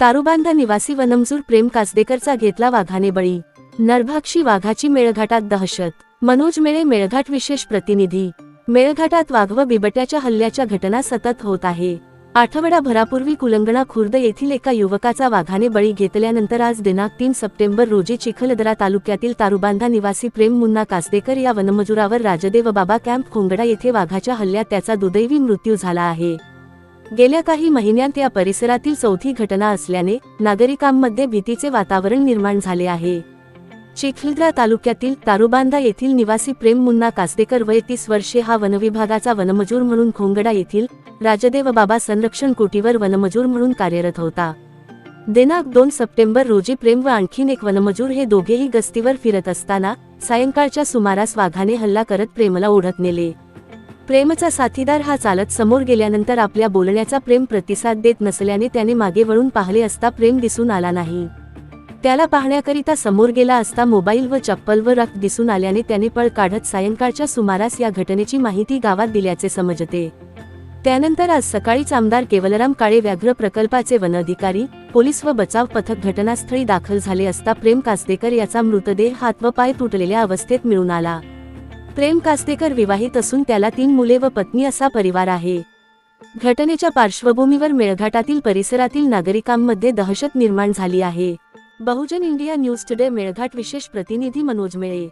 तारुबांधा निवासी वनमजूर प्रेम कासदेकरचा घेतला वाघाने बळी. नरभाक्षी वाघाची मेळघाटात दहशत. मनोज मेळे मेळघाट विशेष प्रतिनिधी. मेळघाटात वाघ व बिबट्याच्या हल्ल्याच्या घटना सतत होत आहे. आठवडाभरापूर्वी कुलंगणा खुर्द येथील एका युवकाचा वाघाने बळी घेतल्यानंतर आज दिनांक तीन सप्टेंबर रोजी चिखलदरा तालुक्यातील तारुबांधा निवासी प्रेम मुन्ना कासदेकर या वनमजुरावर राजदेव बाबा कॅम्प खोंगडा येथे वाघाच्या हल्ल्यात त्याचा दुदैवी मृत्यू झाला आहे. गेल्या काही महिन्यांत या परिसरातील चौथी घटना असल्याने नागरिकांमध्ये भीतीचे वातावरण निर्माण झाले आहे. चिखलदरा तालुक्यातील तारुबांदा येथील निवासी प्रेम मुन्ना कासदेकर वय तीस वर्षे हा वनविभागाचा वनमजूर म्हणून खोंगडा येथील राजदेव बाबा संरक्षण कोटीवर वनमजूर म्हणून कार्यरत होता. दिनांक दोन सप्टेंबर रोजी प्रेम व आणखीन एक वनमजूर हे दोघेही गस्तीवर फिरत असताना सायंकाळच्या सुमारास वाघाने हल्ला करत प्रेमला ओढत नेले. प्रेमचा साथीदार हा चालत समोर गेल्यानंतर आपल्या बोलण्याचा प्रेम प्रतिसाद देत नसल्याने त्याने मागे वळून पाहिले असता प्रेम दिसून आला नाही. त्याला पाहण्याकरिता समोर गेला असता मोबाईल व चप्पल व रक्त दिसून आल्याने त्याने पळ काढत सायंकाळच्या सुमारास या घटनेची माहिती गावात दिल्याचे समजते. त्यानंतर आज सकाळीच आमदार केवलराम काळे व्याघ्र प्रकल्पाचे वन अधिकारी पोलीस व बचाव पथक घटनास्थळी दाखल झाले असता प्रेम कासदेकर याचा मृतदेह हात व पाय तुटलेल्या अवस्थेत मिळून आला. प्रेम कास्तेकर विवाहित असून त्याला तीन मुले व पत्नी असा परिवार आहे. घटनेच्या पार्श्वभूमीवर मेळघाटातील परिसरातील नागरिकांमध्ये दहशत निर्माण झाली आहे. Bahujan India news today Melghat विशेष प्रतिनिधी मनोज मेळे.